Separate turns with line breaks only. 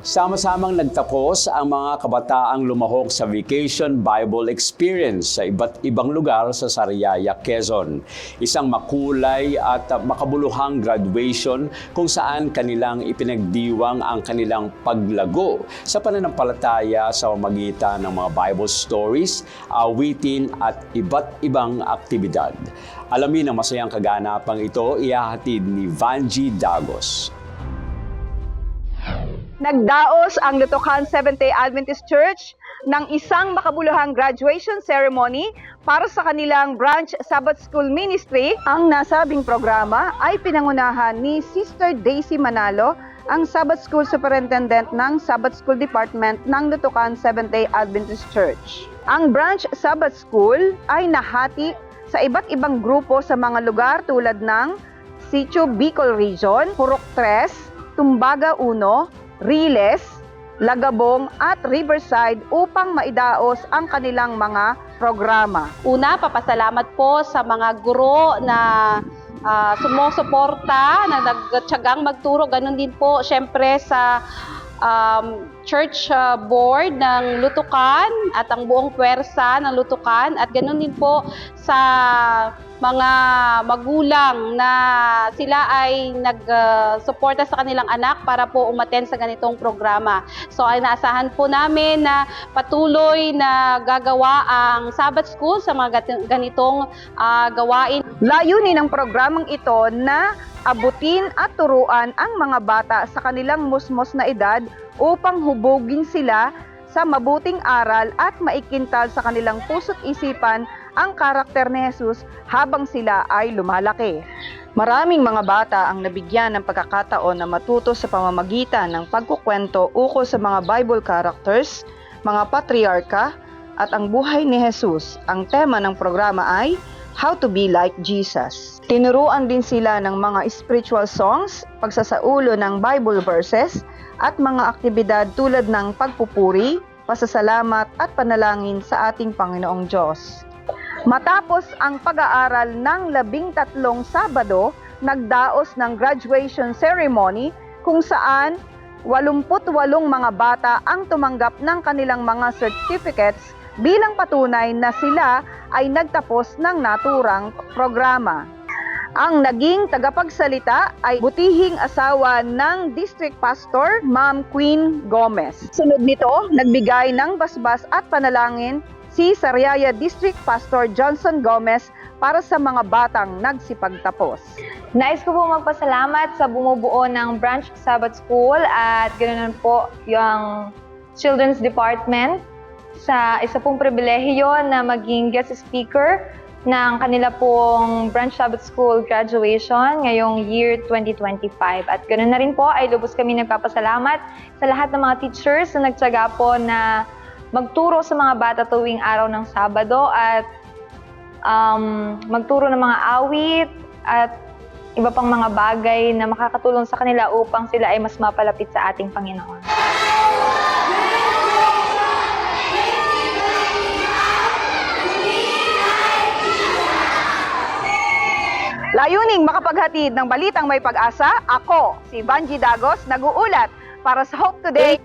Sama-samang nagtapos ang mga kabataang lumahok sa Vacation Bible Experience sa iba't ibang lugar sa Sariaya, Quezon. Isang makulay at uh, makabuluhang graduation kung saan kanilang ipinagdiwang ang kanilang paglago sa pananampalataya sa pamagitan ng mga Bible stories, awitin at iba't ibang aktibidad. Alamin ang masayang kaganapang ito, ihahatid ni Vanji Dagos.
Nagdaos ang Lutokan Seventh-day Adventist Church ng isang makabuluhang graduation ceremony para sa kanilang branch Sabbath School Ministry. Ang nasabing programa ay pinangunahan ni Sister Daisy Manalo, ang Sabbath School Superintendent ng Sabbath School Department ng Lutokan Seventh-day Adventist Church. Ang branch Sabbath School ay nahati sa iba't ibang grupo sa mga lugar tulad ng Sitio Bicol Region, Purok 3, Tumbaga 1, Riles, Lagabong at Riverside upang maidaos ang kanilang mga programa.
Una, papasalamat po sa mga guro na ah, sumusuporta, na nagtsagang magturo. Ganon din po, syempre, sa um, church ah, board ng Lutukan at ang buong pwersa ng Lutukan. At ganon din po sa mga magulang na sila ay nag-suporta sa kanilang anak para po umaten sa ganitong programa. So ay naasahan po namin na patuloy na gagawa ang Sabbath School sa mga ganitong ah, gawain.
Layunin ng programang ito na abutin at turuan ang mga bata sa kanilang musmos na edad upang hubugin sila sa mabuting aral at maikintal sa kanilang puso't isipan ang karakter ni Jesus habang sila ay lumalaki. Maraming mga bata ang nabigyan ng pagkakataon na matuto sa pamamagitan ng pagkukwento ukol sa mga Bible characters, mga patriarka, at ang buhay ni Jesus. Ang tema ng programa ay How to be like Jesus. Tinuruan din sila ng mga spiritual songs, pagsasaulo ng Bible verses, at mga aktibidad tulad ng pagpupuri, pasasalamat at panalangin sa ating Panginoong Diyos. Matapos ang pag-aaral ng labing tatlong Sabado, nagdaos ng graduation ceremony kung saan 88 mga bata ang tumanggap ng kanilang mga certificates bilang patunay na sila ay nagtapos ng naturang programa. Ang naging tagapagsalita ay butihing asawa ng District Pastor, Ma'am Queen Gomez. Sunod nito, nagbigay ng basbas at panalangin si Sariaya District Pastor Johnson Gomez para sa mga batang nagsipagtapos.
Nais ko po magpasalamat sa bumubuo ng Branch Sabbath School at ganoon po yung Children's Department sa isa pong pribilehiyo na maging guest speaker ng kanila pong Branch Sabbath School graduation ngayong year 2025. At ganoon na rin po ay lubos kami nagpapasalamat sa lahat ng mga teachers na nagtsaga po na magturo sa mga bata tuwing araw ng Sabado at um, magturo ng mga awit at iba pang mga bagay na makakatulong sa kanila upang sila ay mas mapalapit sa ating Panginoon.
Layuning makapaghatid ng balitang may pag-asa, ako, si Banji Dagos, nag-uulat para sa Hope Today